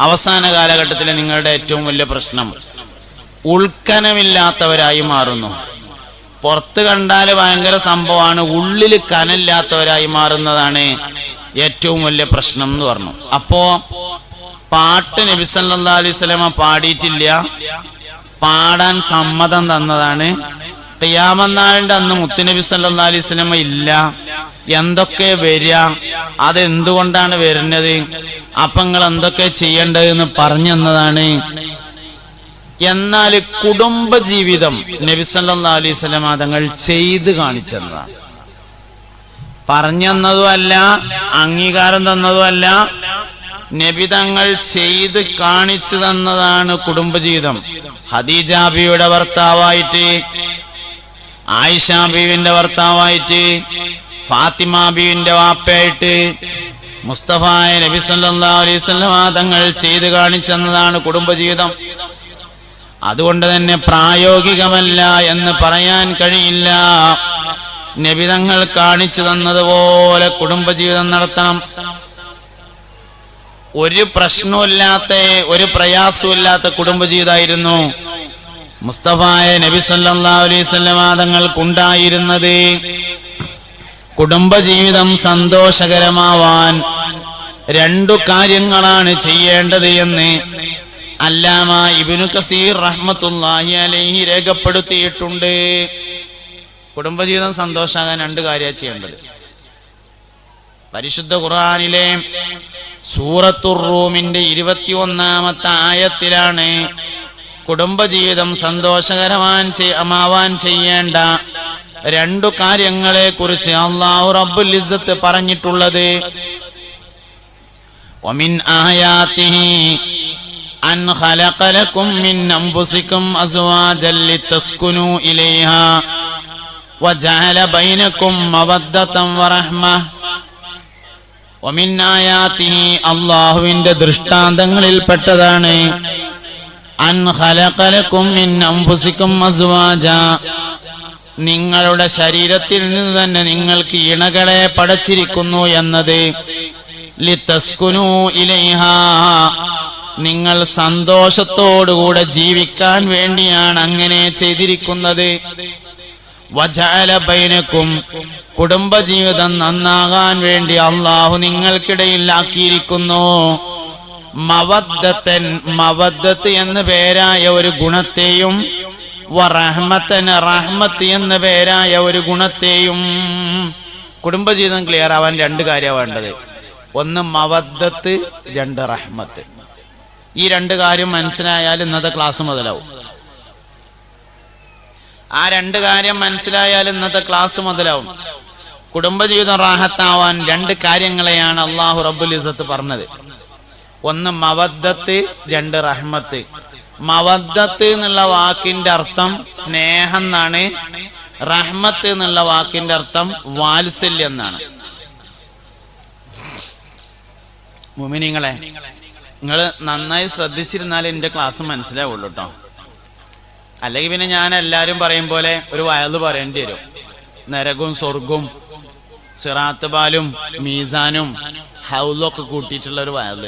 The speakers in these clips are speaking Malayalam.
അവസാന കാലഘട്ടത്തിലെ നിങ്ങളുടെ ഏറ്റവും വലിയ പ്രശ്നം ഉൾക്കനമില്ലാത്തവരായി മാറുന്നു. പുറത്ത് കണ്ടാൽ ഭയങ്കര സംഭവമാണ് ഉള്ളിൽ കനല്ലാത്തവരായി മാറുന്നതാണ് ഏറ്റവും വലിയ പ്രശ്നം എന്ന് പറഞ്ഞു. അപ്പോ പാട്ട് നബി സല്ലാ അലൈഹി പാടിയിട്ടില്ല. പാടാൻ സമ്മതം തന്നതാണ്. ഖിയാമന്നാളിന്റെ അന്ന് മുത്തുനബി സല്ലാ അലൈഹി സ്വലമ ഇല്ല. എന്തൊക്കെ വരിക? അതെന്തുകൊണ്ടാണ് വരുന്നത്? അപ്പൊ നിങ്ങൾ എന്തൊക്കെ ചെയ്യേണ്ടതെന്ന് പറഞ്ഞു തന്നതാണ്. എന്നാൽ കുടുംബജീവിതം നബി സല്ലാ അലൈഹി സ്വലമ തങ്ങൾ ചെയ്ത് കാണിച്ചതാണ് പറഞ്ഞെന്നതുമല്ല അംഗീകാരം തന്നതുമല്ല നബി തങ്ങൾ ചെയ്ത് കാണിച്ചു തന്നതാണ് കുടുംബജീവിതം ഹദീജാബിയുടെ ഭർത്താവായിട്ട് ആയിഷ ബീവിന്റെ ഭർത്താവായിട്ട് ഫാത്തിമ ബീവിന്റെ വാപ്പയായിട്ട് മുസ്തഫായ നബി സല്ലാ തങ്ങൾ ചെയ്ത് കാണിച്ചെന്നതാണ് കുടുംബജീവിതം. അതുകൊണ്ട് തന്നെ പ്രായോഗികമല്ല എന്ന് പറയാൻ കഴിയില്ല. നബിതങ്ങൾ കാണിച്ചു തന്നതുപോലെ കുടുംബജീവിതം നടത്തണം. ഒരു പ്രശ്നമില്ലാത്ത ഒരു പ്രയാസമില്ലാത്ത കുടുംബജീവിതമായിരുന്നു. മുസ്തഫായ നബി സല്ലാ കുടുംബ കുടുംബജീവിതം സന്തോഷകരമാവാൻ രണ്ടു കാര്യങ്ങളാണ് ചെയ്യേണ്ടത് എന്ന് അല്ലാമ ഇബിനു കസീർ റഹ്മത്തുല്ലാഹി അലൈഹി രേഖപ്പെടുത്തിയിട്ടുണ്ട്. കുടുംബജീവിതം സന്തോഷാകാൻ രണ്ട് കാര്യമാണ് ചെയ്യേണ്ടത്. പരിശുദ്ധ ഖുർആനിലെ സൂറത്തുർ റൂമിന്റെ ഇരുപത്തി ഒന്നാമത്തെ ആയത്തിലാണ് കുടുംബജീവിതം സന്തോഷകരമാൻ ചെയ്യമാവാൻ ചെയ്യേണ്ട രണ്ടു കാര്യങ്ങളെ കുറിച്ച് അള്ളാഹു റബ്ബുൽ ഇസ്സത്ത് പറഞ്ഞിട്ടുള്ളത്. ഒമിൻ ആയാത്തിഹി അൻ ഖലഖലകും മിൻ വജഅല ബൈനകും വറഹ്മ. നിങ്ങളുടെ ശരീരത്തിൽ നിന്ന് തന്നെ നിങ്ങൾക്ക് ഇണകളെ പടച്ചിരിക്കുന്നു എന്നത്. ലിത്തസ്കുനു ഇലൈഹ. നിങ്ങൾ സന്തോഷത്തോടുകൂടെ ജീവിക്കാൻ വേണ്ടിയാണ് അങ്ങനെ ചെയ്തിരിക്കുന്നത്. വജാലബൈനക്കും കുടുംബജീവിതം നന്നാകാൻ വേണ്ടി അള്ളാഹു നിങ്ങൾക്കിടയിൽ ആക്കിയിരിക്കുന്നു മവദ്ദത്തൻ മവദ്ദത്ത് എന്ന പേരായ ഒരു ഗുണത്തെയും റഹ്മത്തൻ റഹ്മത്ത് എന്ന പേരായ ഒരു ഗുണത്തെയും. കുടുംബജീവിതം ക്ലിയർ ആവാൻ രണ്ട് കാര്യമാണ് വേണ്ടത്. ഒന്ന് മവദ്ദത്ത് രണ്ട് റഹ്മത്ത്. ഈ രണ്ട് കാര്യം മനസ്സിലായാൽ ഇന്നത്തെ ക്ലാസ് മുതലാവും. ആ രണ്ട് കാര്യം മനസ്സിലായാൽ ഇന്നത്തെ ക്ലാസ് മുതലാവും. കുടുംബജീവിതം റാഹത്താവാൻ രണ്ട് കാര്യങ്ങളെയാണ് അള്ളാഹു റബ്ബുൽ ഇസത്ത് പറഞ്ഞത്. ഒന്ന് മവദ്ദത്ത് രണ്ട് റഹ്മത്ത്. മവദ്ദത്ത് എന്നുള്ള വാക്കിന്റെ അർത്ഥം സ്നേഹം എന്നാണ്. റഹ്മത്ത് എന്നുള്ള വാക്കിന്റെ അർത്ഥം വാത്സല്യം എന്നാണ്. മുമിനിങ്ങളെ നിങ്ങൾ നന്നായി ശ്രദ്ധിച്ചിരുന്നാൽ എന്റെ ക്ലാസ് മനസ്സിലാവുള്ളൂ കേട്ടോ അല്ലെങ്കിൽ പിന്നെ ഞാൻ എല്ലാരും പറയും പോലെ ഒരു വയൽ പറയേണ്ടി വരും. നരകവും സ്വർഗവും സിറാത്ത് ബാലും മീസാനും ഹൗലും ഒക്കെ കൂട്ടിയിട്ടുള്ള ഒരു വയൽ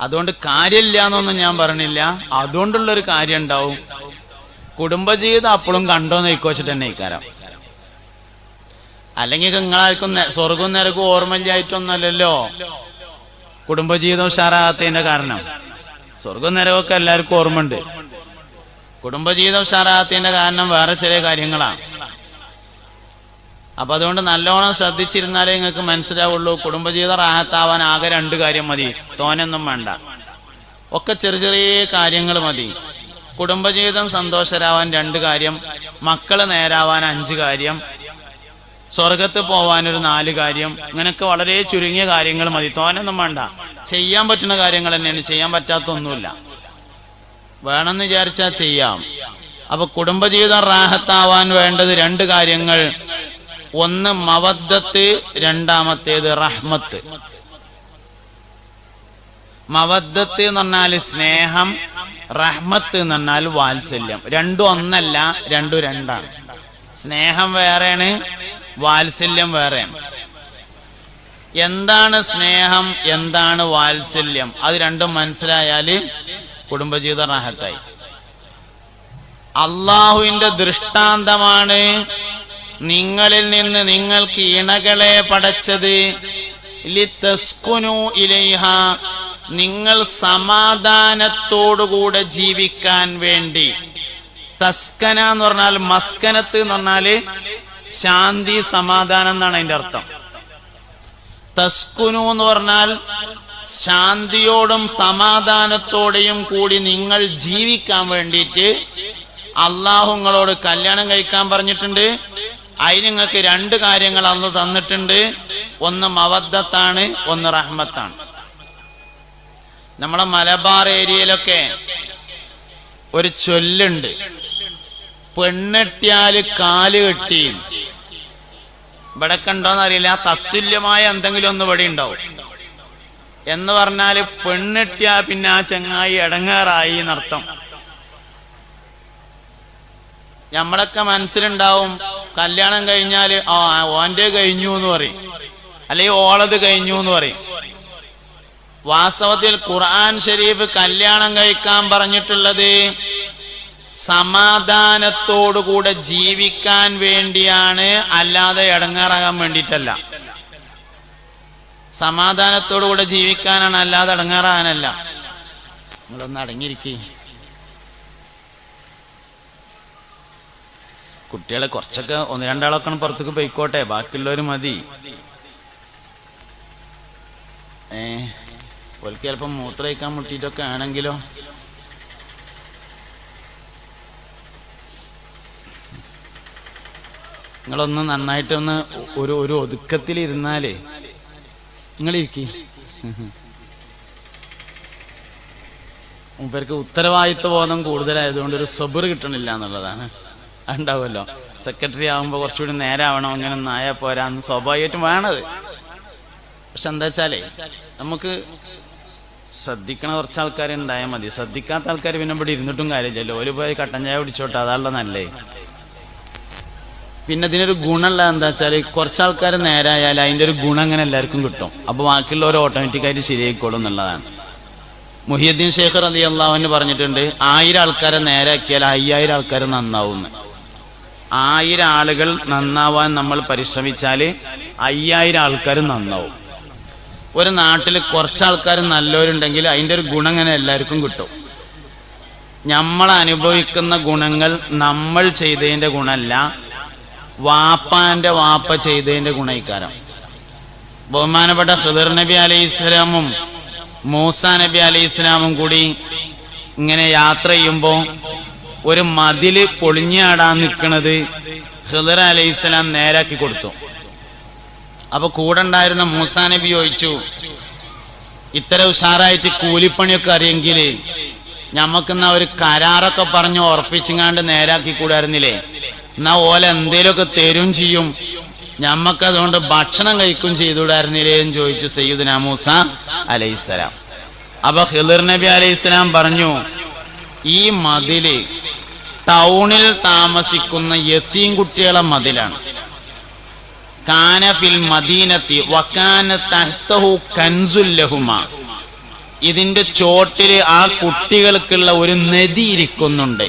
അതുകൊണ്ട് കാര്യമില്ല എന്നൊന്നും ഞാൻ പറഞ്ഞില്ല. അതുകൊണ്ടുള്ള ഒരു കാര്യം ഉണ്ടാവും കുടുംബജീവിതം അപ്പോഴും കണ്ടോ നോക്കിവച്ചിട്ട് തന്നെ ഇക്കാരം അല്ലെങ്കിൽ നിങ്ങളാർക്കും സ്വർഗം നരകവും ഓർമ്മയില്ലായിട്ടൊന്നല്ലല്ലോ കുടുംബജീവിതം ഉഷാറാകാത്തതിന്റെ കാരണം. സ്വർഗം നരകമൊക്കെ എല്ലാവർക്കും ഓർമ്മയുണ്ട്. കുടുംബജീവിതം ഉഷാറാകാത്തതിന്റെ കാരണം വേറെ ചില കാര്യങ്ങളാണ്. അപ്പൊ അതുകൊണ്ട് നല്ലോണം ശ്രദ്ധിച്ചിരുന്നാലേ നിങ്ങൾക്ക് മനസ്സിലാവുള്ളൂ. കുടുംബജീവിതം റാഹത്താവാൻ ആകെ രണ്ട് കാര്യം മതി. തോനൊന്നും വേണ്ട. ഒക്കെ ചെറിയ ചെറിയ കാര്യങ്ങൾ മതി. കുടുംബജീവിതം സന്തോഷരാവാൻ രണ്ട് കാര്യം മക്കൾ നേരാവാൻ അഞ്ച് കാര്യം സ്വർഗത്ത് പോവാൻ ഒരു നാല് കാര്യം ഇങ്ങനെയൊക്കെ വളരെ ചുരുങ്ങിയ കാര്യങ്ങൾ മതി. തോനൊന്നും വേണ്ട. ചെയ്യാൻ പറ്റുന്ന കാര്യങ്ങൾ തന്നെയാണ്. ചെയ്യാൻ പറ്റാത്ത ഒന്നുമില്ല വേണമെന്ന് വിചാരിച്ചാൽ ചെയ്യാം. അപ്പൊ കുടുംബജീവിതം റാഹത്താവാൻ വേണ്ടത് രണ്ട് കാര്യങ്ങൾ ഒന്ന് മവദ്ദത്ത് രണ്ടാമത്തേത് റഹ്മത്ത്. മവദ്ദത്ത് എന്ന് പറഞ്ഞാൽ സ്നേഹം റഹ്മത്ത് എന്ന് പറഞ്ഞാൽ വാത്സല്യം. രണ്ടും ഒന്നല്ല രണ്ടും രണ്ടാണ്. സ്നേഹം വേറെയാണ് വാത്സല്യം വേറെയാണ്. എന്താണ് സ്നേഹം എന്താണ് വാത്സല്യം? അത് രണ്ടും മനസ്സിലായാൽ കുടുംബജീവിത റാഹത്തായി. അള്ളാഹുവിന്റെ ദൃഷ്ടാന്തമാണ് നിങ്ങളിൽ നിന്ന് നിങ്ങൾക്ക് ഇണകളെ പടച്ചത്. ഇലൈഹ. നിങ്ങൾ സമാധാനത്തോടുകൂടെ ജീവിക്കാൻ വേണ്ടി. തസ്കന എന്ന് പറഞ്ഞാൽ മസ്കനത്ത് എന്ന് പറഞ്ഞാൽ ശാന്തി സമാധാനം എന്നാണ് അതിന്റെ അർത്ഥം. തസ്കുനു എന്ന് പറഞ്ഞാൽ ശാന്തിയോടും സമാധാനത്തോടെയും കൂടി നിങ്ങൾ ജീവിക്കാൻ വേണ്ടിയിട്ട് അള്ളാഹു നിങ്ങളോട് കല്യാണം കഴിക്കാൻ പറഞ്ഞിട്ടുണ്ട്. അതിന് നിങ്ങൾക്ക് രണ്ട് കാര്യങ്ങൾ അന്ന് തന്നിട്ടുണ്ട്. ഒന്ന് മവദ്ദത്താണ് ഒന്ന് റഹ്മത്താണ്. നമ്മളെ മലബാർ ഏരിയയിലൊക്കെ ഒരു ചൊല്ലുണ്ട്. പെണ്ണെട്ടിയാൽ കാൽ കെട്ടി. ഇവിടെ കണ്ടോന്ന് അറിയില്ല. തത്തുല്യമായ എന്തെങ്കിലും ഒന്ന് ഇവിടെ ഉണ്ടാവും. എന്ന് പറഞ്ഞാൽ പെണ്ണെട്ടിയാ പിന്നെ ആ ചങ്ങായി ഇടങ്ങേറായി എന്നർത്ഥം. നമ്മളൊക്കെ മനസ്സിലുണ്ടാവും കല്യാണം കഴിഞ്ഞാൽ ആ ഓന്റെ കഴിഞ്ഞു എന്ന് പറയും. അല്ലെങ്കിൽ ഓളത് കഴിഞ്ഞു എന്ന് പറയും. വാസ്തവത്തിൽ ഖുർആൻ ഷരീഫ് കല്യാണം കഴിക്കാൻ പറഞ്ഞിട്ടുള്ളത് സമാധാനത്തോടുകൂടെ ജീവിക്കാൻ വേണ്ടിയാണ് അല്ലാതെ ഇടങ്ങാറാകാൻ വേണ്ടിയിട്ടല്ല. സമാധാനത്തോടുകൂടെ ജീവിക്കാനാണ് അല്ലാതെ ഇടങ്ങാറാകാനല്ല. നിങ്ങളൊന്ന് അടങ്ങിയിരിക്കേ. കുട്ടികളെ കുറച്ചൊക്കെ ഒന്ന് രണ്ടാളൊക്കെ പുറത്തേക്ക് പോയിക്കോട്ടെ ബാക്കിയുള്ളവർ മതി. ഏ ഓൽക്ക് ചിലപ്പം മൂത്രയിക്കാൻ മുട്ടിട്ടൊക്കെ ആണെങ്കിലോ? നിങ്ങളൊന്ന് നന്നായിട്ടൊന്ന് ഒരു ഒരു ഒതുക്കത്തിലിരുന്നാലേ. നിങ്ങളിരിക്കി. മൂപ്പർക്ക് ഉത്തരവാദിത്വ ബോധം കൂടുതലായതുകൊണ്ട് ഒരു സബർ കിട്ടണില്ല എന്നുള്ളതാണ്. ഉണ്ടാവുമല്ലോ. സെക്രട്ടറി ആകുമ്പോൾ കുറച്ചുകൂടി നേരാവണം അങ്ങനെ ഒന്നും പോരാന്ന് സ്വാഭാവികമായിട്ടും വേണത്. പക്ഷെ എന്താ വെച്ചാലേ നമുക്ക് ശ്രദ്ധിക്കണ കുറച്ച് ആൾക്കാർ ഉണ്ടായാൽ മതി. ശ്രദ്ധിക്കാത്ത ആൾക്കാർ പിന്നെ ഇവിടെ ഇരുന്നിട്ടും കാര്യമില്ലല്ലോ. ഒരു പോയി കട്ടൻ ചായ പിടിച്ചോട്ടെ അതാണല്ലോ നല്ലേ. പിന്നെ ഇതിനൊരു ഗുണമുള്ള എന്താ വെച്ചാൽ കുറച്ച് ആൾക്കാർ നേരായാൽ അതിന്റെ ഒരു ഗുണം അങ്ങനെ എല്ലാവർക്കും കിട്ടും. അപ്പോൾ ബാക്കിയുള്ളവർ ഓട്ടോമാറ്റിക്കായിട്ട് ശരിയായിക്കോളും എന്നുള്ളതാണ്. മുഹിയുദ്ദീൻ ഷേഖർ അലി അള്ളാഹുവിന് പറഞ്ഞിട്ടുണ്ട് ആയിരം ആൾക്കാരെ നേരാക്കിയാൽ അയ്യായിരം ആൾക്കാർ നന്നാവുന്നു. ആയിരം ആളുകൾ നന്നാവാൻ നമ്മൾ പരിശ്രമിച്ചാൽ അയ്യായിരം ആൾക്കാർ നന്നാവും. ഒരു നാട്ടിൽ കുറച്ച് ആൾക്കാർ നല്ലവരുണ്ടെങ്കിൽ അതിന്റെ ഒരു ഗുണം അങ്ങനെ എല്ലാവർക്കും കിട്ടും. നമ്മൾ അനുഭവിക്കുന്ന ഗുണങ്ങൾ നമ്മൾ ചെയ്തതിന്റെ ഗുണമല്ല വാപ്പാന്റെ വാപ്പ ചെയ്തതിന്റെ ഗുണയിക്കാരം. ബഹുമാനപ്പെട്ട ഹിദർ നബി അലൈഹി ഇസ്ലാമും മൂസ നബി അലൈഹി ഇസ്ലാമും കൂടി ഇങ്ങനെ യാത്ര ചെയ്യുമ്പോൾ ഒരു മതിൽ പൊളിഞ്ഞാടാൻ നിൽക്കുന്നത് ഹിദർ അലൈഹിസ്സലാം നേരാക്കി കൊടുത്തു. അപ്പൊ കൂടെ ഉണ്ടായിരുന്ന മൂസാ നബി ചോദിച്ചു ഇത്ര ഉഷാറായിട്ട് കൂലിപ്പണിയൊക്കെ അറിയെങ്കിൽ ഞമ്മക്കെന്നാ ഒരു കരാറൊക്കെ പറഞ്ഞ് ഉറപ്പിച്ചിങ്ങാണ്ട് നേരാക്കി കൂടായിരുന്നില്ലേ? എന്നാ ഓല എന്തേലൊക്കെ തരും ചെയ്യും. ഞമ്മക്ക് അതുകൊണ്ട് ഭക്ഷണം കഴിക്കും ചെയ്തുകൂടായിരുന്നില്ലേ? എന്ന് ചോദിച്ചു സയ്യിദ്ന മൂസ അലൈഹിസ്സലാം അപ്പൊ ഹിദർ നബി അലൈഹിസ്സലാം പറഞ്ഞു ഈ മതിൽ ടൗണിൽ താമസിക്കുന്ന യത്തീം കുട്ടികളെ മതിലാണ്. കാനഫിൽ മദീനത്തി വക്കാന തഹ്തഹു കൻസുല്ലഹുമ. ഇതിന്റെ ചോട്ടിൽ ആ കുട്ടികൾക്കുള്ള ഒരു നദി ഇരിക്കുന്നുണ്ട്.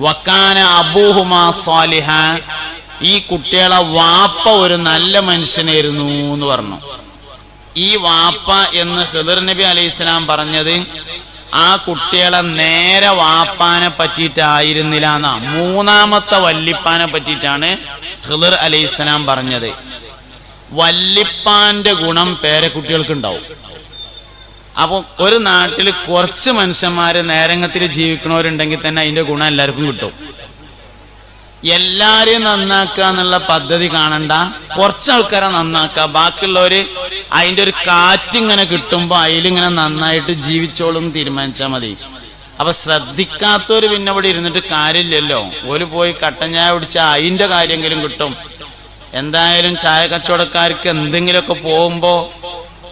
വക്കാന അബൂഹുമാ സാലിഹ. ഈ കുട്ടികളെ വാപ്പ ഒരു നല്ല മനുഷ്യനായിരുന്നു എന്ന് പറഞ്ഞു. ഈ വാപ്പ എന്ന് ഹിദർ നബി അലൈഹി സ്വലാം പറഞ്ഞത് ആ കുട്ടികളെ നേരെ വാപ്പാനെ പറ്റിയിട്ടായിരുന്നില്ല എന്നാ മൂന്നാമത്തെ വല്ലിപ്പാനെ പറ്റിയിട്ടാണ് ഹിദർ അലൈഹി സ്വലാം പറഞ്ഞത്. വല്ലിപ്പാന്റെ ഗുണം പേരക്കുട്ടികൾക്ക് ഉണ്ടാവും അപ്പൊ ഒരു നാട്ടിൽ കുറച്ച് മനുഷ്യന്മാര് നേരങ്ങത്തിൽ ജീവിക്കണവരുണ്ടെങ്കിൽ തന്നെ അതിന്റെ ഗുണം എല്ലാവർക്കും കിട്ടും. എല്ലാരെയും നന്നാക്കുക എന്നുള്ള പദ്ധതി കാണണ്ട. കുറച്ച് ആൾക്കാരെ നന്നാക്കുക. ബാക്കിയുള്ളവര് അതിന്റെ ഒരു കാറ്റിങ്ങനെ കിട്ടുമ്പോ അതിലിങ്ങനെ നന്നായിട്ട് ജീവിച്ചോളും തീരുമാനിച്ചാൽ മതി. അപ്പൊ ശ്രദ്ധിക്കാത്തവര് പിന്നെ ഇവിടെ ഇരുന്നിട്ട് കാര്യമില്ലല്ലോ. ഒരു പോയി കട്ടൻ ചായ കുടിച്ചാൽ അതിന്റെ കാര്യമെങ്കിലും കിട്ടും. എന്തായാലും ചായ കച്ചവടക്കാർക്ക് എന്തെങ്കിലുമൊക്കെ പോകുമ്പോ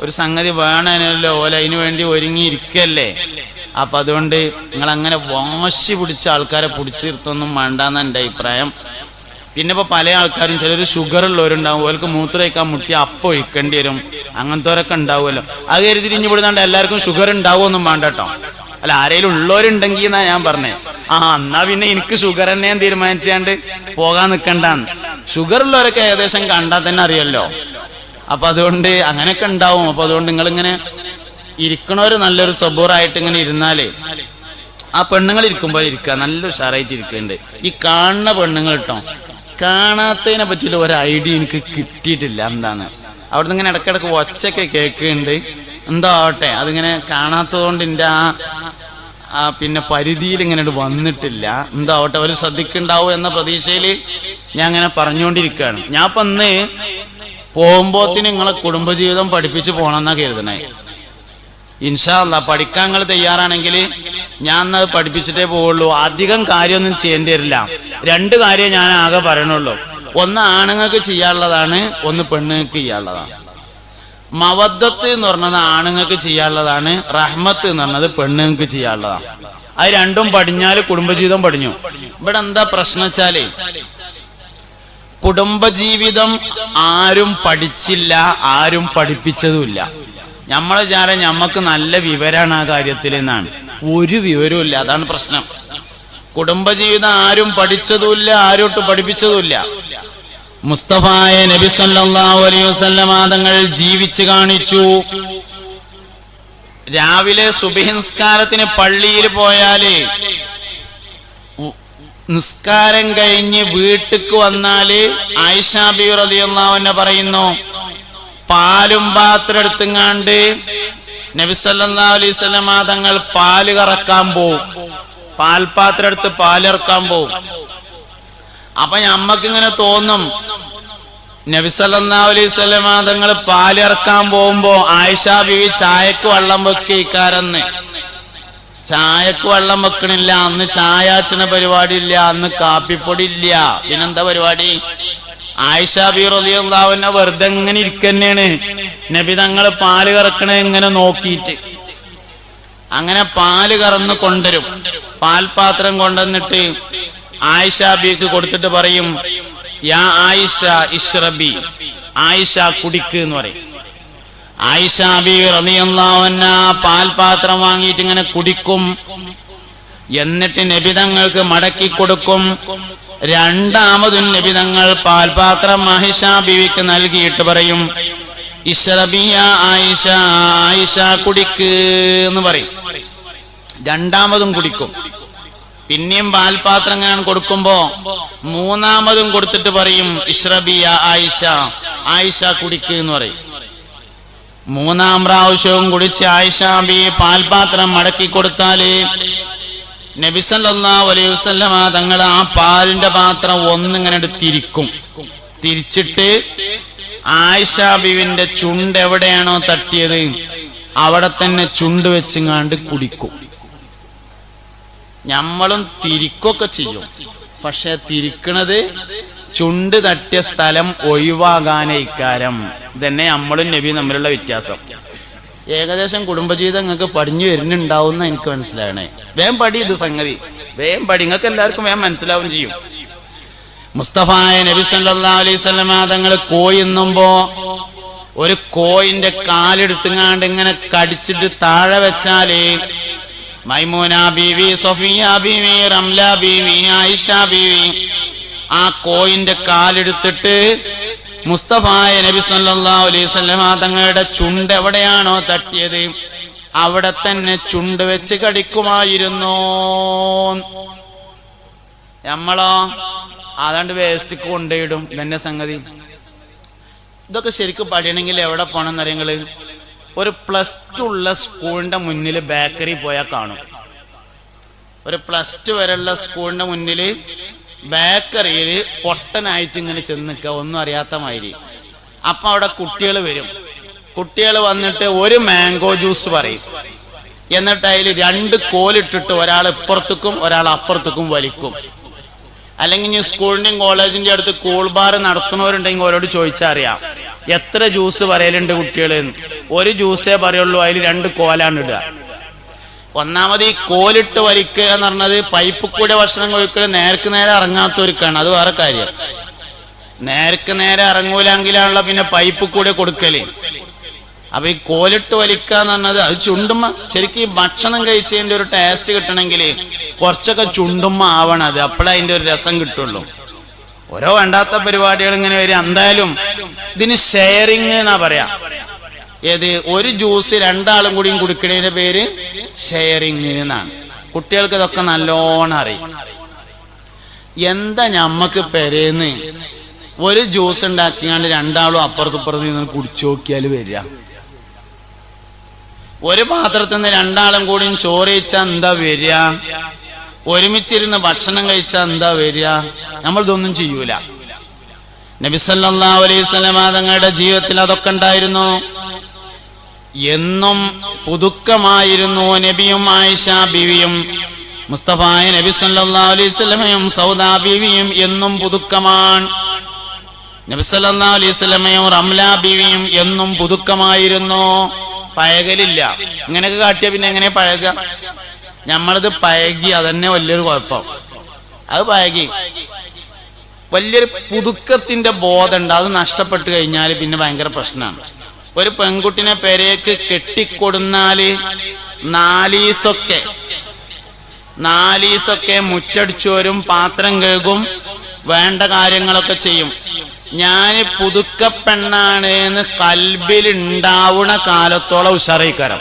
ഒരു സംഗതി വേണമല്ലോ ഓല അതിനു വേണ്ടി ഒരുങ്ങിയിരിക്കല്ലേ അപ്പൊ അതുകൊണ്ട് നിങ്ങൾ അങ്ങനെ വാശി പിടിച്ച ആൾക്കാരെ പിടിച്ചു നിർത്തൊന്നും വേണ്ടെന്ന് എന്റെ അഭിപ്രായം. പിന്നെ ഇപ്പൊ പല ആൾക്കാരും ചിലർ ഷുഗർ ഉള്ളവരുണ്ടാവും ഓർക്ക് മൂത്രമൊഴിക്കാൻ മുട്ടി അപ്പം ഒഴിക്കേണ്ടി വരും. അങ്ങനത്തെവരൊക്കെ ഉണ്ടാവുമല്ലോ. അത് കരുതി ഇനി എല്ലാവർക്കും ഷുഗർ ഉണ്ടാവുമൊന്നും വേണ്ട കേട്ടോ. അല്ല ആരെങ്കിലും ഉള്ളവരുണ്ടെങ്കിൽ എന്നാ ഞാൻ പറഞ്ഞേ. ആ എന്നാ പിന്നെ എനിക്ക് ഷുഗർ തന്നെ തീരുമാനിച്ചാണ്ട് പോകാൻ നിൽക്കണ്ടെന്ന് ഷുഗർ ഉള്ളവരൊക്കെ ഏകദേശം കണ്ടാൽ തന്നെ അറിയല്ലോ. അപ്പൊ അതുകൊണ്ട് അങ്ങനെയൊക്കെ ഉണ്ടാവും. അപ്പൊ അതുകൊണ്ട് നിങ്ങളിങ്ങനെ ഇരിക്കണവര് നല്ലൊരു സബൂറായിട്ട് ഇങ്ങനെ ഇരുന്നാലേ ആ പെണ്ണുങ്ങൾ ഇരിക്കുമ്പോൾ ഇരിക്കുക നല്ല ഉഷാറായിട്ട് ഇരിക്കുന്നുണ്ട് ഈ കാണുന്ന പെണ്ണുങ്ങൾ കേട്ടോ കാണാത്തതിനെ പറ്റിയുള്ള ഒരു ഐഡിയ എനിക്ക് കിട്ടിയിട്ടില്ല എന്താണ്? അവിടുന്ന് ഇങ്ങനെ ഇടക്കിടക്ക് ഒച്ചയൊക്കെ കേൾക്കുന്നുണ്ട്. എന്തോ ആവട്ടെ അതിങ്ങനെ കാണാത്തതുകൊണ്ട് എന്റെ ആ ആ പിന്നെ പരിധിയിൽ ഇങ്ങനെ വന്നിട്ടില്ല. എന്താവട്ടെ അവർ ശ്രദ്ധിക്കുണ്ടാവും എന്ന പ്രതീക്ഷയിൽ ഞാൻ അങ്ങനെ പറഞ്ഞുകൊണ്ടിരിക്കുകയാണ്. ഞാൻ ഇപ്പൊ അന്ന് പോകുമ്പോത്തിന് നിങ്ങളെ കുടുംബജീവിതം പഠിപ്പിച്ച് പോകണമെന്നാണ് കരുതണേ. ഇൻഷാല്ല പഠിക്കാൻ നിങ്ങൾ തയ്യാറാണെങ്കിൽ ഞാൻ അത് പഠിപ്പിച്ചിട്ടേ പോവുള്ളൂ. അധികം കാര്യമൊന്നും ചെയ്യേണ്ടി വരില്ല. രണ്ട് കാര്യം ഞാൻ ആകെ പറയണുള്ളൂ. ഒന്ന് ആണുങ്ങൾക്ക് ചെയ്യാനുള്ളതാണ് ഒന്ന് പെണ്ണുങ്ങൾക്ക് ചെയ്യാനുള്ളതാണ്. മവദ്ദത്ത് എന്ന് പറഞ്ഞത് ആണുങ്ങൾക്ക് ചെയ്യാനുള്ളതാണ് റഹ്മത്ത് എന്ന് പറഞ്ഞത് പെണ്ണുങ്ങൾക്ക് ചെയ്യാനുള്ളതാണ്. അത് രണ്ടും പഠിഞ്ഞാൽ കുടുംബജീവിതം പഠിഞ്ഞു ഇവിടെ എന്താ പ്രശ്നം വെച്ചാലേ കുടുംബജീവിതം ആരും പഠിച്ചില്ല ആരും പഠിപ്പിച്ചതുമില്ല. നമ്മളെ വിചാരം ഞമ്മക്ക് നല്ല വിവരമാണ് ആ കാര്യത്തിൽ എന്നാണ്. ഒരു വിവരവും ഇല്ല അതാണ് പ്രശ്നം. കുടുംബജീവിതം ആരും പഠിച്ചതുമില്ല ആരോട്ട് പഠിപ്പിച്ചതുമില്ല. മുസ്തഫായ നബി സല്ലല്ലാഹു അലൈഹി വസല്ലമ തങ്ങൾ ജീവിച്ചു കാണിച്ചു. രാവിലെ സുബഹിൻസ്കാരത്തിന് പള്ളിയിൽ പോയാൽ നിസ്കാരം കഴിഞ്ഞ് വീട്ടിക്ക് വന്നാൽ ആയിഷാബി റതിയൊന്നാവന്നെ പറയുന്നു പാലും പാത്രം എടുത്തുങ്ങാണ്ട് നബി സല്ലല്ലാഹു അലൈഹി വസല്ലമ തങ്ങൾ പാൽ കറക്കാൻ പോവും. പാൽപാത്രം എടുത്ത് പാലിറക്കാൻ പോവും. അപ്പൊ ഞമ്മക്ക് ഇങ്ങനെ തോന്നും നബി സല്ലല്ലാഹു അലൈഹി വസല്ലമ തങ്ങൾ പാലിറക്കാൻ പോകുമ്പോ ആയിഷ ബിവി ചായക്ക് വെള്ളം വെക്കാരെന്ന് ചായക്ക് വെള്ളം വെക്കണില്ല അന്ന് ചായാച്ചന പരിപാടി ഇല്ല അന്ന് കാപ്പിപ്പൊടി ഇല്ല. പിന്നെന്താ പരിപാടി? ആയിഷ ബി റളിയല്ലാഹുവിനെ വെറുതെ ഇങ്ങനെ ഇരിക്കന്നെയാണ്. നബി തങ്ങൾ പാൽ കറക്കണ ഇങ്ങനെ നോക്കിയിട്ട്. അങ്ങനെ പാൽ കറന്ന് കൊണ്ടുവരും പാൽപാത്രം കൊണ്ടുവന്നിട്ട് ആയിഷ ബീക്ക് കൊടുത്തിട്ട് പറയും യാ ആയിഷ ഇഷ്റബി ആയിഷ കുടിക്ക് എന്ന് പറയും. ആയിഷ ബി പാൽപാത്രം വാങ്ങിയിട്ട് ഇങ്ങനെ കുടിക്കും. എന്നിട്ട് നബി തങ്ങൾക്ക് മടക്കി കൊടുക്കും. രണ്ടാമതും നബി തങ്ങൾ പാൽപാത്രം മഹിഷ ബീവിക്ക് നൽകിയിട്ട് പറയും ഇഷറബിയ ആയിഷ ആയിഷ കുടിക്ക് എന്ന് പറയും. രണ്ടാമതും കുടിക്കും. പിന്നെയും പാൽപാത്രം ഞാൻ കൊടുക്കുമ്പോ മൂന്നാമതും കൊടുത്തിട്ട് പറയും ഇഷ്റബിയ ആയിഷ ആയിഷ കുടിക്ക് എന്ന് പറയും. മൂന്നാം പ്രാവശ്യവും കുടിച്ച് ആയിഷ ബി പാൽപാത്രം മടക്കി കൊടുത്താൽ നബിസല്ലാ അലൈഹി തങ്ങൾ ആ പാലിന്റെ പാത്രം ഒന്നിങ്ങനെ തിരിക്കും. തിരിച്ചിട്ട് ആയിഷ ബിവിന്റെ ചുണ്ട് എവിടെയാണോ തട്ടിയത്? അവിടെ തന്നെ ചുണ്ട് വെച്ചിങ്ങാണ്ട് കുടിക്കും. നമ്മളും തിരിക്കൊക്കെ ചെയ്യും. പക്ഷെ തിരിക്കണത് ചുണ്ട് തട്ടിയ സ്ഥലം ഒഴിവാകാനേക്കാരം ഇതന്നെ നമ്മളും നബി തമ്മിലുള്ള വ്യത്യാസം. ഏകദേശം കുടുംബജീവിതം നിങ്ങൾക്ക് പടിഞ്ഞു വരുന്നുണ്ടാവും എനിക്ക് മനസ്സിലാകണേ വേം പടി ഇത് സംഗതി. വേം പടി. നിങ്ങൾക്ക് എല്ലാവർക്കും വേം മനസ്സിലാവും ചെയ്യും. മുസ്തഫായ നബി സല്ലാ അലൈഹി തങ്ങൾ കോയിന്നുമ്പോ ഒരു കോയിന്റെ കാലെടുത്തുങ്ങാണ്ട് ഇങ്ങനെ കടിച്ചിട്ട് താഴെ വെച്ചാൽ മൈമൂന ബീവി സൊഫിയ ബീവി റംല ബീവി ആയിഷ ബീവി ആ കോയിന്റെ കാലെടുത്തിട്ട് മുസ്തഫായ നബി അലൈഹി വസല്ലമ തങ്ങളുടെ ചുണ്ട് എവിടെയാണോ തട്ടിയത്? അവിടെ തന്നെ ചുണ്ട് വെച്ച് കടിക്കുമായിരുന്നു. നമ്മളോ? അതാണ്ട് വേസ്റ്റ് കൊണ്ടിടും ഇതന്നെ സംഗതി? ഇതൊക്കെ ശരിക്കും പഠിയണമെങ്കിൽ എവിടെ പോകണം എന്നറിയങ്ങൾ ഒരു പ്ലസ് ടു ഉള്ള സ്കൂളിന്റെ മുന്നിൽ ബേക്കറി പോയാൽ കാണും. ഒരു പ്ലസ് ടു വരെയുള്ള സ്കൂളിന്റെ മുന്നിൽ ബേക്കറിയിൽ പൊട്ടനായിട്ട് ഇങ്ങനെ ചെന്ന് നിൽക്കുക ഒന്നും അറിയാത്ത മാതിരി. അപ്പൊ അവിടെ കുട്ടികൾ വരും. കുട്ടികൾ വന്നിട്ട് ഒരു മാംഗോ ജ്യൂസ് പറയും. എന്നിട്ട് അതിൽ രണ്ട് കോലിട്ടിട്ട് ഒരാൾ ഇപ്പുറത്തേക്കും ഒരാൾ അപ്പുറത്തേക്കും വലിക്കും. അല്ലെങ്കിൽ ഇനി സ്കൂളിന്റെയും കോളേജിന്റെ അടുത്ത് കൂൾ ബാർ നടത്തുന്നവരുണ്ടെങ്കിൽ അവരോട് ചോദിച്ചാൽ അറിയാം. എത്ര ജ്യൂസ് പറയലുണ്ട് കുട്ടികൾ ഒരു ജ്യൂസേ പറയുള്ളൂ അതിൽ രണ്ട് കോലാണ് ഇടുക. ഒന്നാമത് ഈ കോലിട്ട് വലിക്കുക എന്ന് പറഞ്ഞത് പൈപ്പ് കൂടെ ഭക്ഷണം കഴിക്കൽ നേർക്ക് നേരെ ഇറങ്ങാത്ത ഇറങ്ങാത്തവർക്കാണ്. അത് വേറെ കാര്യം. നേർക്ക് നേരെ ഇറങ്ങൂലെങ്കിലാണല്ലോ പിന്നെ പൈപ്പ് കൂടെ കൊടുക്കൽ. അപ്പൊ ഈ കോലിട്ട് വലിക്കുക വലിക്കാന്ന് പറഞ്ഞത് അത് ചുണ്ടുമ്മ ശരിക്കും ഈ ഭക്ഷണം കഴിച്ചതിന്റെ ഒരു ടേസ്റ്റ് കിട്ടണമെങ്കിൽ കുറച്ചൊക്കെ ചുണ്ടുമ്മ ആവണം അത്. അപ്പോഴേ അതിന്റെ ഒരു രസം കിട്ടുള്ളൂ. ഓരോ വേണ്ടാത്ത പരിപാടികൾ ഇങ്ങനെ വരും. എന്തായാലും ഇതിന് ഷെയറിങ് എന്നാ പറയാ. ഏത്? ഒരു ജ്യൂസ് രണ്ടാളും കൂടിയും കുടിക്കണതിന്റെ പേര് ഷെയറിങ് എന്നാണ്. കുട്ടികൾക്ക് ഇതൊക്കെ നല്ലോണം അറിയും. എന്താ ഞമ്മക്ക് പെരേന്ന്? ഒരു ജ്യൂസ് ഉണ്ടാക്കിയാണ്ട് രണ്ടാളും അപ്പുറത്തും നിന്ന് കുടിച്ചു നോക്കിയാൽ വരിക. ഒരു പാത്രത്തിൽ നിന്ന് രണ്ടാളും കൂടിയും ചോറ് കഴിച്ചാൽ എന്താ വരിക? ഒരുമിച്ചിരുന്ന് ഭക്ഷണം കഴിച്ചാൽ എന്താ വരിക? നമ്മൾ ഇതൊന്നും ചെയ്യൂല നബിസല്ലാ അലൈഹി സ്വലമ തങ്ങളുടെ ജീവിതത്തിൽ അതൊക്കെ ഉണ്ടായിരുന്നു. എന്നും പുതുക്കമായിരുന്നു നബിയും ആയിഷ ബിവിയും. മുസ്തഫായ നബി സല്ലാ അലൈഹി സ്വലമയും സൗദാ ബീവിയും എന്നും പുതുക്കമാണ് നബി സല്ലാ അലൈഹി സ്വലമയും റംല ബീവിയും എന്നും പുതുക്കമായിരുന്നു. പഴകലില്ല. ഇങ്ങനെയൊക്കെ കാട്ടിയ പിന്നെ എങ്ങനെ പഴക? നമ്മളത് പഴകി അതന്നെ വലിയൊരു കുഴപ്പം. അത് പഴകി. വലിയൊരു പുതുക്കത്തിന്റെ ബോധമുണ്ട് അത് നഷ്ടപ്പെട്ടു കഴിഞ്ഞാൽ പിന്നെ ഭയങ്കര പ്രശ്നമാണ് ഒരു പെൺകുട്ടിനെ പെരേക്ക് കെട്ടിക്കൊടുന്നാൽ നാലീസൊക്കെ നാലീസൊക്കെ മുറ്റടിച്ചു വരും പാത്രം കേൾക്കും വേണ്ട കാര്യങ്ങളൊക്കെ ചെയ്യും. ഞാൻ പുതുക്കപ്പെണ്ണാണ് എന്ന് കൽബിൽ ഉണ്ടാവുന്ന കാലത്തോളം ഉഷാറിക്കാരം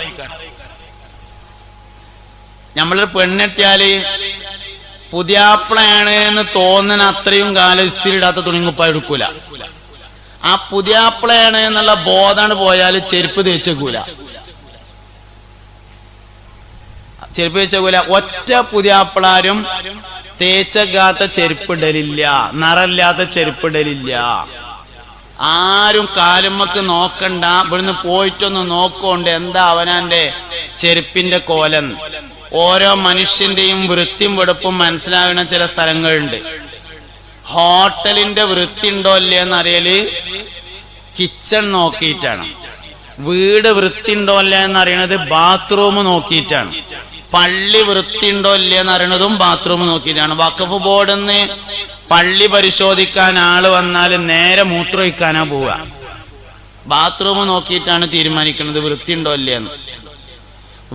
നമ്മളൊരു പെണ്ണെട്ടിയാൽ പുതിയാപ്പിളയാണ് എന്ന് തോന്നുന്ന അത്രയും കാലം ഇസ്തിരിടാത്ത തുണിങ്ങുപ്പ എടുക്കൂല. ആ പുതിയാപ്പിളയാണ് എന്നുള്ള ബോധാണ് പോയാൽ ചെരുപ്പ് തേച്ചേക്കൂല. ചെരുപ്പ് തേച്ചേക്കൂല. ഒറ്റ പുതിയാപ്പിളാരും തേച്ചക്കാത്ത ചെരുപ്പിടലില്ല. നിറല്ലാത്ത ചെരുപ്പിടലില്ല. ആരും കാലുമ്മക്ക് നോക്കണ്ട. ഇവിടുന്ന് പോയിട്ടൊന്ന് നോക്കോണ്ട് എന്താ അവനാന്റെ ചെരുപ്പിന്റെ കോലൻ ഓരോ മനുഷ്യന്റെയും വൃത്തിയും വെടുപ്പും മനസ്സിലാകുന്ന ചില സ്ഥലങ്ങളുണ്ട്. ഹോട്ടലിന്റെ വൃത്തി ഉണ്ടോ ഇല്ലേ എന്നറിയൽ കിച്ചൺ നോക്കിയിട്ടാണ്. വീട് വൃത്തി ഉണ്ടോ ഇല്ലേ എന്നറിയണത് ബാത്റൂം നോക്കിയിട്ടാണ്. പള്ളി വൃത്തി ഉണ്ടോ ഇല്ലേ എന്ന് അറിയണതും ബാത്റൂം നോക്കിയിട്ടാണ്. വഖഫ് ബോർഡിൽ നിന്ന് പള്ളി പരിശോധിക്കാൻ ആൾ വന്നാൽ നേരെ മൂത്രമൊഴിക്കാനാ പോവുക. ബാത്റൂം നോക്കിയിട്ടാണ് തീരുമാനിക്കുന്നത് വൃത്തി ഉണ്ടോ ഇല്ലേന്ന്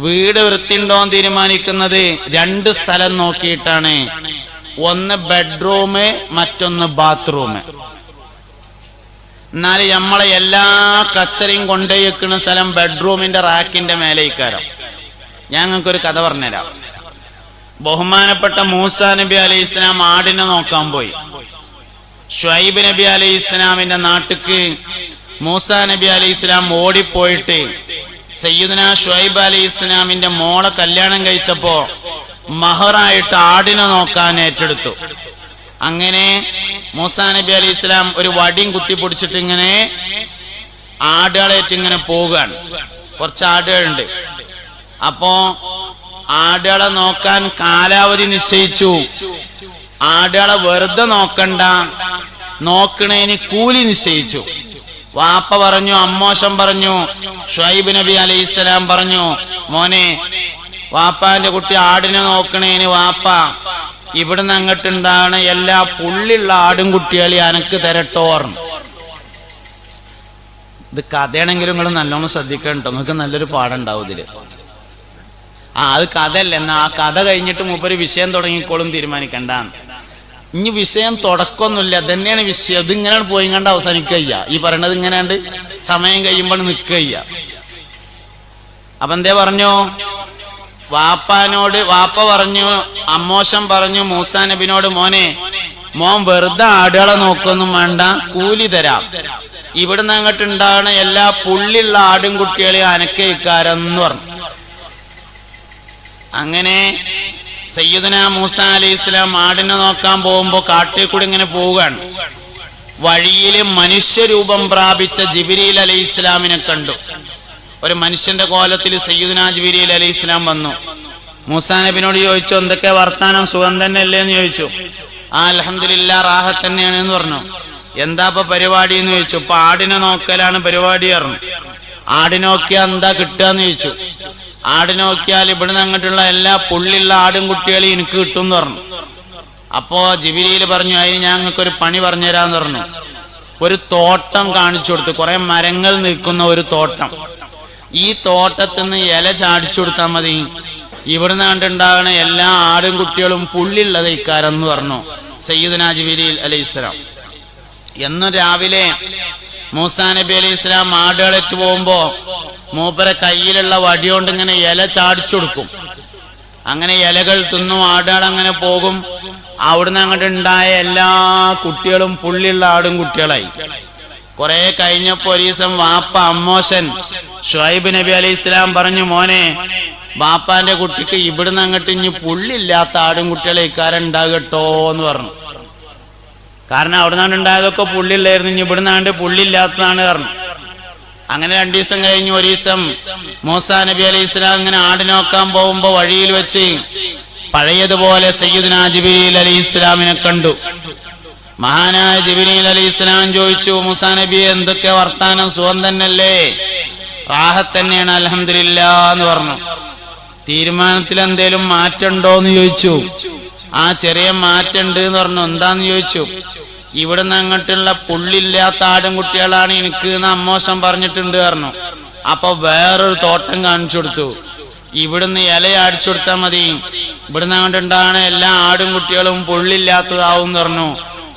വീട് വൃത്തിയുണ്ടോ എന്ന് തീരുമാനിക്കുന്നത് രണ്ട് സ്ഥലം നോക്കിയിട്ടാണ്. ഒന്ന് ബെഡ്റൂം മറ്റൊന്ന് ബാത്റൂം എന്നാൽ നമ്മളെ എല്ലാ കച്ചറയും കൊണ്ടുപോയിക്കുന്ന സ്ഥലം ബെഡ്റൂമിന്റെ റാക്കിന്റെ മേലെ ഇക്കാരം ഞങ്ങൾക്കൊരു കഥ പറഞ്ഞുതരാം. ബഹുമാനപ്പെട്ട മൂസ നബി അലൈഹി ഇസ്ലാം ആടിനെ നോക്കാൻ പോയി. ഷുഐബ് നബി അലൈഹി ഇസ്ലാമിന്റെ നാട്ടിക്ക് മൂസ നബി അലൈഹി ഇസ്ലാം ഓടിപ്പോയിട്ട് സയ്യുദന ഷുഐബ് അലൈഹി ഇസ്ലാമിന്റെ മോളെ കല്യാണം കഴിച്ചപ്പോ മഹറായിട്ട് ആടിനെ നോക്കാൻ ഏറ്റെടുത്തു. അങ്ങനെ മൂസാ നബി അലി ഇസ്ലാം ഒരു വടിയും കുത്തി പൊടിച്ചിട്ട് ഇങ്ങനെ ആടുകളേറ്റ് ഇങ്ങനെ പോവുകയാണ്. കുറച്ച് ആടുകളുണ്ട്. അപ്പോ ആടുകളെ നോക്കാൻ കാലാവധി നിശ്ചയിച്ചു. ആടുകളെ വെറുതെ നോക്കണ്ട. നോക്കണേന് കൂലി നിശ്ചയിച്ചു. വാപ്പ പറഞ്ഞു അമ്മോശം പറഞ്ഞു ഷൈബ് നബി അലൈഹി സ്വലാം പറഞ്ഞു മോനെ വാപ്പാന്റെ കുട്ടി ആടിനെ നോക്കണേന് വാപ്പ. ഇവിടുന്ന് അങ്ങോട്ടുണ്ടാണ് എല്ലാ പുള്ളിയുള്ള ആടും കുട്ടിയാളി അനക്ക് തരട്ടോർ ഇത് കഥയാണെങ്കിലും നിങ്ങൾ നല്ലോണം ശ്രദ്ധിക്കണ്ടോ നിങ്ങൾക്ക് നല്ലൊരു പാടുണ്ടാവും ഇതിൽ. ആ അത് കഥയല്ല. എന്നാ ആ കഥ കഴിഞ്ഞിട്ട് മൂപ്പര് വിഷയം തുടങ്ങിക്കോളും തീരുമാനിക്കണ്ട ഇനി വിഷയം തുടക്കമൊന്നുമില്ല. തന്നെയാണ് വിഷയം. ഇത് ഇങ്ങനെയാണ് പോയി കണ്ട് അവസാനിക്കയ്യ ഈ പറയണത് ഇങ്ങനെയാണ്ട് സമയം കഴിയുമ്പോൾ നിൽക്കയ്യ അപ്പൊ എന്തേ പറഞ്ഞു? വാപ്പാനോട് വാപ്പ പറഞ്ഞു അമ്മോശം പറഞ്ഞു മൂസാ നബിനോട് മോനെ മോൻ വെറുതെ ആടുകളെ നോക്കൊന്നും വേണ്ട കൂലി തരാം. ഇവിടുന്ന് അങ്ങോട്ട് ഉണ്ടാകുന്ന എല്ലാ പുള്ളിയുള്ള ആടും കുട്ടികളെ അനക്കയിക്കാരെന്ന് പറഞ്ഞു. അങ്ങനെ സയ്യുദന മൂസ അലി ഇസ്ലാം ആടിനെ നോക്കാൻ പോകുമ്പോ കാട്ടിൽ കൂടി ഇങ്ങനെ പോവുകയാണ്. വഴിയിൽ മനുഷ്യരൂപം പ്രാപിച്ച ജിബിരിൽ അലി ഇസ്ലാമിനെ കണ്ടു. ഒരു മനുഷ്യന്റെ കോലത്തിൽ സയ്യിദന അലി ഇസ്ലാം വന്നു. മൂസാ നബിനോട് ചോദിച്ചു എന്തൊക്കെ വർത്താനം? സുഖം തന്നെ അല്ലേ എന്ന് ചോദിച്ചു. ആ അലഹമില്ല റാഹത്ത് തന്നെയാണ് എന്ന് പറഞ്ഞു. എന്താ ഇപ്പൊ പരിപാടി? എന്ന് ചോദിച്ചു. ഇപ്പൊ ആടിനെ നോക്കലാണ് പരിപാടി പറഞ്ഞു. ആടിനെ നോക്കിയാൽ എന്താ കിട്ടുക? എന്ന് ചോദിച്ചു. ആടി നോക്കിയാൽ ഇവിടുന്ന് അങ്ങോട്ടുള്ള എല്ലാ പുള്ളിയുള്ള ആടും കുട്ടികളെയും എനിക്ക് കിട്ടും എന്ന് പറഞ്ഞു. അപ്പോ ജിബിരിയിൽ പറഞ്ഞു അതിന് ഞങ്ങൾക്കൊരു പണി പറഞ്ഞുതരാന്ന് പറഞ്ഞു. ഒരു തോട്ടം കാണിച്ചു കൊടുത്തു. കുറെ മരങ്ങൾ നിൽക്കുന്ന ഒരു തോട്ടം. ഈ തോട്ടത്തിൽ നിന്ന് ഇല ചാടിച്ചു കൊടുത്താൽ മതി. ഇവിടുന്ന് കണ്ടുണ്ടാകുന്ന എല്ലാ ആടും കുട്ടികളും പുള്ളിയുള്ളത് ഇക്കാരെന്ന് പറഞ്ഞു. സയ്യിദുന ജിബിരി അലൈഹി ഇസ്ലാം എന്നും രാവിലെ മൂസാ നബി അലൈഹി ഇസ്ലാം ആടുകളെറ്റ് പോകുമ്പോ മൂപ്പരെ കയ്യിലുള്ള വടിയോണ്ട് ഇങ്ങനെ ഇല ചാടിച്ചു കൊടുക്കും. അങ്ങനെ ഇലകൾ തിന്നും ആടുകൾ അങ്ങനെ പോകും. അവിടുന്ന് അങ്ങോട്ട് ഉണ്ടായ എല്ലാ കുട്ടികളും പുള്ളിയുള്ള ആടും കുട്ടികളായി. കുറെ കഴിഞ്ഞപ്പോ ഒരു ദിവസം വാപ്പ അമ്മോശൻ. ഷുഹൈബ് നബി അലൈഹി ഇസ്ലാം പറഞ്ഞു മോനെ ബാപ്പാന്റെ കുട്ടിക്ക് ഇവിടുന്ന് അങ്ങോട്ട് ഇനി പുള്ളില്ലാത്ത ആടും കുട്ടികളെ ഇക്കാരൻ ഉണ്ടാകട്ടോ എന്ന് പറഞ്ഞു. കാരണം അവിടുന്നാണ്ട് ഉണ്ടായതൊക്കെ പുള്ളിയുള്ളായിരുന്നു ഇനി ഇവിടുന്നാണ്ട് പുള്ളില്ലാത്തതാണ് പറഞ്ഞു. അങ്ങനെ രണ്ടു ദിവസം കഴിഞ്ഞ് ഒരു ദിവസം മൂസാ നബി അലൈഹി ഇസ്ലാം ഇങ്ങനെ ആട് നോക്കാൻ പോകുമ്പോ വഴിയിൽ വെച്ച് പഴയതുപോലെ സയ്യിദ് നാജിബിൽ അലി ഇസ്ലാമിനെ കണ്ടു. മഹാനായ ജിബിരിൽ അലി ഇസ്ലാം ചോദിച്ചു മുസാ നബി എന്തൊക്കെ വർത്താനം? സുഖം തന്നെയല്ലേ? റാഹത്ത് തന്നെയാണ് അലഹമില്ല എന്ന് പറഞ്ഞു. തീരുമാനത്തിൽ എന്തേലും മാറ്റണ്ടോ എന്ന് ചോദിച്ചു. ആ ചെറിയ മാറ്റമുണ്ട് എന്ന് പറഞ്ഞു. എന്താന്ന് ചോദിച്ചു? ഇവിടുന്ന് അങ്ങോട്ടുള്ള പുള്ളില്ലാത്ത ആടും കുട്ടികളാണ് എനിക്ക് എന്ന് അമ്മോശം പറഞ്ഞിട്ടുണ്ട് പറഞ്ഞു. അപ്പൊ വേറൊരു തോട്ടം കാണിച്ചു കൊടുത്തു. ഇവിടുന്ന് ഇല അടിച്ചു കൊടുത്താൽ മതി. ഇവിടുന്ന് അങ്ങോട്ടുണ്ടാണ് എല്ലാ ആടും കുട്ടികളും പുള്ളില്ലാത്തതാവും എന്ന് പറഞ്ഞു.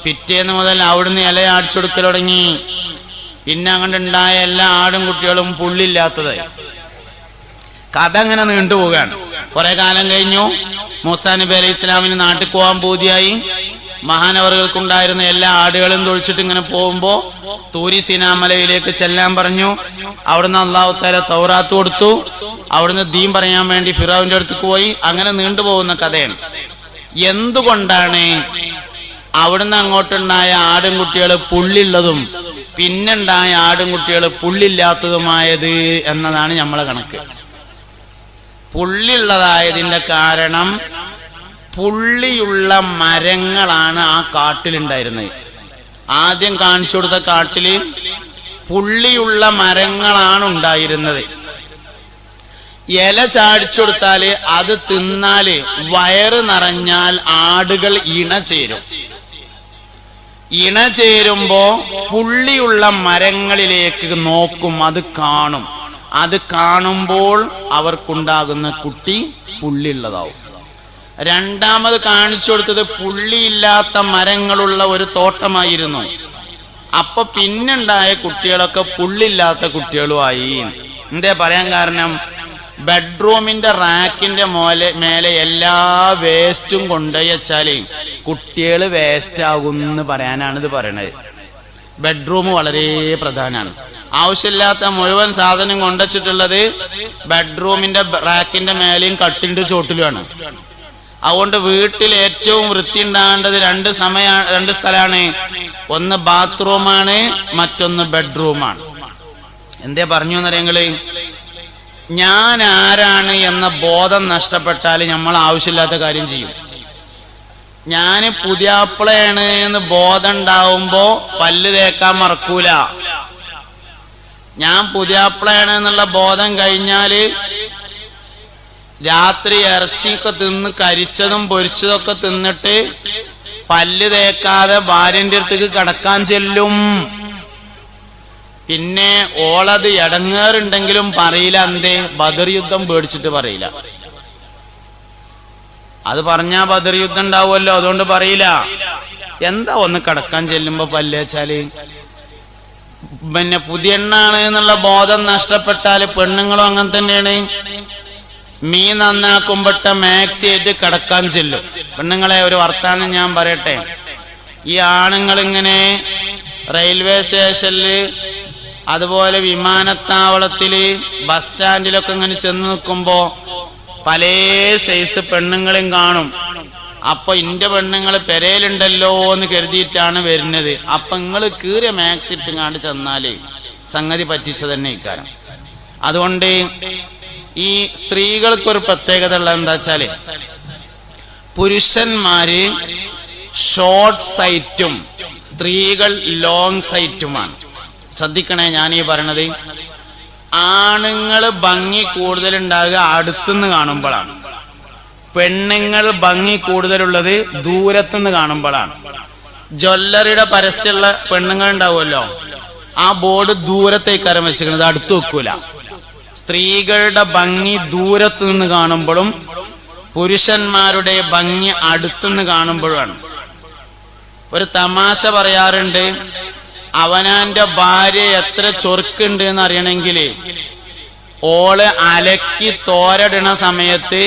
പിറ്റേന്ന് മുതൽ അവിടുന്ന് ഇല തുടങ്ങി. പിന്നെ അങ്ങോട്ടുണ്ടായ എല്ലാ ആടും കുട്ടികളും പുള്ളില്ലാത്തതായി കഥ അങ്ങനെ നീണ്ടുപോവുകയാണ് കുറെ കാലം കഴിഞ്ഞു. മൂസാ നബി അലൈഹി ഇസ്ലാമിന് നാട്ടിൽ പോകാൻ പൂതിയായി. മഹാനവറുകൾക്കുണ്ടായിരുന്ന എല്ലാ ആടുകളും തൊഴിച്ചിട്ട് ഇങ്ങനെ പോകുമ്പോ തൂരി സീനാമലയിലേക്ക് ചെല്ലാൻ പറഞ്ഞു. അവിടുന്ന് അള്ളാഹുത്താര തൗറാത്ത് കൊടുത്തു. അവിടുന്ന് ദീൻ പറയാൻ വേണ്ടി ഫിറാവിന്റെ അടുത്തേക്ക് പോയി. അങ്ങനെ നീണ്ടുപോകുന്ന കഥയാണ്. എന്തുകൊണ്ടാണ് അവിടുന്ന് അങ്ങോട്ടുണ്ടായ ആടും കുട്ടികൾ പുള്ളിയുള്ളതും പിന്നുണ്ടായ ആടും കുട്ടികൾ പുള്ളില്ലാത്തതുമായത് എന്നതാണ് നമ്മളെ കണക്ക്. പുള്ളിയുള്ളതായതിന്റെ കാരണം പുള്ളിയുള്ള മരങ്ങളാണ് ആ കാട്ടിലുണ്ടായിരുന്നത്. ആദ്യം കാണിച്ചു കൊടുത്ത കാട്ടിൽ പുള്ളിയുള്ള മരങ്ങളാണ് ഉണ്ടായിരുന്നത്. ഇല ചാടിച്ചു കൊടുത്താൽ അത് തിന്നാൽ വയറ് നിറഞ്ഞാൽ ആടുകൾ ഇണ ചേരും ഇണ ചേരുമ്പോ പുള്ളിയുള്ള മരങ്ങളിലേക്ക് നോക്കും അത് കാണും. അത് കാണുമ്പോൾ അവർക്കുണ്ടാകുന്ന കുട്ടി പുള്ളിയുള്ളതാവും. രണ്ടാമത് കാണിച്ചു കൊടുത്തത് പുള്ളിയില്ലാത്ത മരങ്ങളുള്ള ഒരു തോട്ടമായിരുന്നു. അപ്പൊ പിന്നുണ്ടായ കുട്ടികളൊക്കെ പുള്ളില്ലാത്ത കുട്ടികളുമായി. എന്തേ പറയാൻ കാരണം? ബെഡ്റൂമിന്റെ റാക്കിന്റെ മോലെ മേലെ എല്ലാ വേസ്റ്റും കൊണ്ടുപോയി വെച്ചാൽ കുട്ടികൾ വേസ്റ്റ് ആകും എന്ന് പറയാനാണ് ഇത് പറയണത്. ബെഡ്റൂം വളരെ പ്രധാനമാണ് ആവശ്യമില്ലാത്ത മുഴുവൻ സാധനം കൊണ്ടുവച്ചിട്ടുള്ളത് ബെഡ്റൂമിന്റെ റാക്കിന്റെ മേലെയും കട്ടിന്റെ ചോട്ടിലുമാണ് അതുകൊണ്ട് വീട്ടിൽ ഏറ്റവും വൃത്തി ഉണ്ടാകേണ്ടത് രണ്ട് സമയ രണ്ട് സ്ഥലമാണ്. ഒന്ന് ബാത്റൂമാണ് മറ്റൊന്ന് ബെഡ്റൂമാണ് എന്തേ പറഞ്ഞു എന്നറിയങ്ങൾ ഞാൻ ആരാണ് എന്ന ബോധം നഷ്ടപ്പെട്ടാൽ നമ്മൾ ആവശ്യമില്ലാത്ത കാര്യം ചെയ്യും. ഞാൻ പുതിയാപ്പിളയാണ് എന്ന് ബോധം ഉണ്ടാവുമ്പോ പല്ല് തേക്കാൻ മറക്കൂല. ഞാൻ പുതിയാപ്പിളയാണ് എന്നുള്ള ബോധം കഴിഞ്ഞാൽ രാത്രി ഇറച്ചിയൊക്കെ തിന്ന് കരിച്ചതും പൊരിച്ചതൊക്കെ തിന്നിട്ട് പല്ല് തേക്കാതെ ഭാര്യന്റെ അടുത്തേക്ക് കടക്കാൻ ചെല്ലും. പിന്നെ ഓളത് ഇടങ്ങേറുണ്ടെങ്കിലും പറയില്ല എന്തേ? ബദർ യുദ്ധം പേടിച്ചിട്ട് പറയില്ല. അത് പറഞ്ഞാ ബദർ യുദ്ധം ഉണ്ടാവുമല്ലോ അതുകൊണ്ട് പറയില്ല. എന്താ ഒന്ന് കടക്കാൻ ചെല്ലുമ്പോ പല്ലേച്ചാൽ പിന്നെ പുതിയ എണ്ണാണ് എന്നുള്ള ബോധം നഷ്ടപ്പെട്ടാൽ പെണ്ണുങ്ങളും അങ്ങനെ തന്നെയാണ്. മീ നന്നാക്കുമ്പോട്ട മാക്സി ആയിട്ട് കടക്കാൻ ചെല്ലും. പെണ്ണുങ്ങളെ ഒരു വർത്താനം ഞാൻ പറയട്ടെ. ഈ ആണുങ്ങൾ ഇങ്ങനെ റെയിൽവേ സ്റ്റേഷനിൽ അതുപോലെ വിമാനത്താവളത്തിൽ ബസ് സ്റ്റാൻഡിലൊക്കെ ഇങ്ങനെ ചെന്ന് നിൽക്കുമ്പോ പല സൈസ് പെണ്ണുങ്ങളും കാണും. അപ്പൊ ഇന്റെ പെണ്ണുങ്ങൾ പെരയിലുണ്ടല്ലോ എന്ന് കരുതിയിട്ടാണ് വരുന്നത്. അപ്പൊ നിങ്ങൾ കീറിയ മാക്സ് ഇട്ടുങ്ങാണ്ട് ചെന്നാൽ സംഗതി പറ്റിച്ച തന്നെ ഇക്കാരം. അതുകൊണ്ട് ഈ സ്ത്രീകൾക്ക് ഒരു പ്രത്യേകത ഉള്ള എന്താ വെച്ചാൽ പുരുഷന്മാര് ഷോർട്ട് സൈറ്റും സ്ത്രീകൾ ലോങ് സൈറ്റുമാണ് ശ്രദ്ധിക്കണേ ഞാൻ ഈ പറയണത്. ആണുങ്ങൾ ഭംഗി കൂടുതലുണ്ടാകുക അടുത്തുനിന്ന് കാണുമ്പോഴാണ്. പെണ്ണുങ്ങൾ ഭംഗി കൂടുതലുള്ളത് ദൂരത്തുനിന്ന് കാണുമ്പോഴാണ്. ജ്വല്ലറിയുടെ പരസ്യമുള്ള പെണ്ണുങ്ങൾ ഉണ്ടാവുമല്ലോ. ആ ബോർഡ് ദൂരത്തേക്കാരം വെച്ചിരിക്കുന്നത് അടുത്ത് വെക്കൂല. സ്ത്രീകളുടെ ഭംഗി ദൂരത്ത് നിന്ന് കാണുമ്പോഴും പുരുഷന്മാരുടെ ഭംഗി അടുത്തുനിന്ന് കാണുമ്പോഴാണ് ഒരു തമാശ പറയാറുണ്ട് അവനാന്റെ ഭാര്യ എത്ര ചൊറുക്കുണ്ട് എന്ന് അറിയണമെങ്കിൽ ഓൾ അലക്കി തോരടണ സമയത്ത്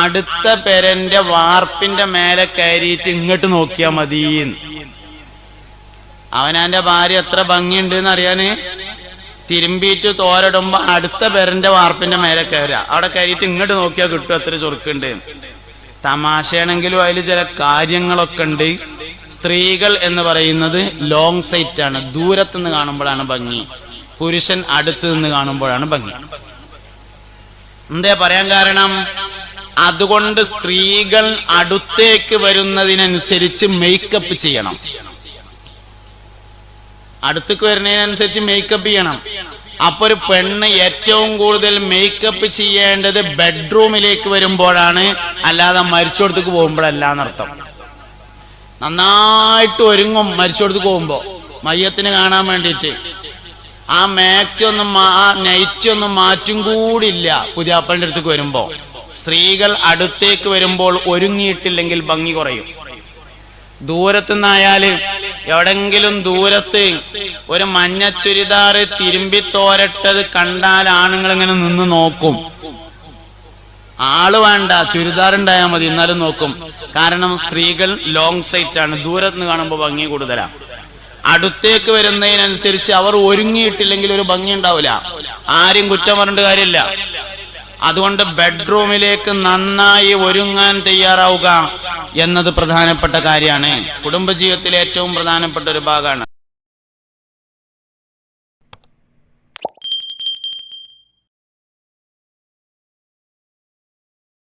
അടുത്ത പെരന്റെ വാർപ്പിന്റെ മേലെ കയറിയിട്ട് ഇങ്ങോട്ട് നോക്കിയാ മതി അവനാന്റെ ഭാര്യ എത്ര ഭംഗിയുണ്ട് എന്ന് അറിയാന്? തിരുമ്പിയിട്ട് തോരടുമ്പോ അടുത്ത പെരന്റെ വാർപ്പിന്റെ മേലെ കയറുക. അവിടെ കയറിയിട്ട് ഇങ്ങോട്ട് നോക്കിയാൽ കിട്ടും എത്ര ചൊറുക്കുണ്ട്. തമാശയാണെങ്കിലും അതിൽ ചില കാര്യങ്ങളൊക്കെ ഉണ്ട്. സ്ത്രീകൾ എന്ന് പറയുന്നത് ലോങ് സൈറ്റ് ആണ്. ദൂരത്തു നിന്ന് കാണുമ്പോഴാണ് ഭംഗി. പുരുഷൻ അടുത്ത് നിന്ന് കാണുമ്പോഴാണ് ഭംഗി. എന്താ പറയാൻ കാരണം? അതുകൊണ്ട് സ്ത്രീകൾ അടുത്തേക്ക് വരുന്നതിനനുസരിച്ച് മേക്കപ്പ് ചെയ്യണം. അടുത്തേക്ക് വരുന്നതിനനുസരിച്ച് മേക്കപ്പ് ചെയ്യണം. അപ്പൊ ഒരു പെണ്ണ് ഏറ്റവും കൂടുതൽ മേക്കപ്പ് ചെയ്യേണ്ടത് ബെഡ്റൂമിലേക്ക് വരുമ്പോഴാണ്. അല്ലാതെ മരിച്ചോടത്തേക്ക് പോകുമ്പോഴല്ല എന്നർത്ഥം. നന്നായിട്ട് ഒരുങ്ങും മരിച്ചോടുത്ത് പോകുമ്പോ. മയ്യത്തിന് കാണാൻ വേണ്ടിയിട്ട്. ആ മാക്സി ഒന്നും ആ നൈറ്റ് ഒന്നും മാറ്റും കൂടില്ല പുതിയാപ്പളിന്റെ അടുത്തേക്ക് വരുമ്പോ. സ്ത്രീകൾ അടുത്തേക്ക് വരുമ്പോൾ ഒരുങ്ങിയിട്ടില്ലെങ്കിൽ ഭംഗി കുറയും. ദൂരത്തുനിന്നായാൽ എവിടെങ്കിലും ദൂരത്ത് ഒരു മഞ്ഞ ചുരിദാറ് തിരുമ്പി തോരട്ടത് കണ്ടാൽ ആണുങ്ങൾ ഇങ്ങനെ നിന്ന് നോക്കും. ആൾ വേണ്ട ചുരിദാർ ഉണ്ടായാൽ മതി എന്നാലും നോക്കും. കാരണം സ്ത്രീകൾ ലോങ് സൈറ്റ് ആണ്. ദൂരത്ത് നിന്ന് കാണുമ്പോൾ ഭംഗി കൂടുതലാണ് അടുത്തേക്ക് വരുന്നതിനനുസരിച്ച് അവർ ഒരുങ്ങിയിട്ടില്ലെങ്കിൽ ഒരു ഭംഗി ഉണ്ടാവില്ല. ആരും കുറ്റം പറഞ്ഞിട്ട് കാര്യമില്ല. അതുകൊണ്ട് ബെഡ്റൂമിലേക്ക് നന്നായി ഒരുങ്ങാൻ തയ്യാറാവുക എന്നത് പ്രധാനപ്പെട്ട കാര്യമാണ്. കുടുംബജീവിതത്തിലെ ഏറ്റവും പ്രധാനപ്പെട്ട ഒരു ഭാഗമാണ്.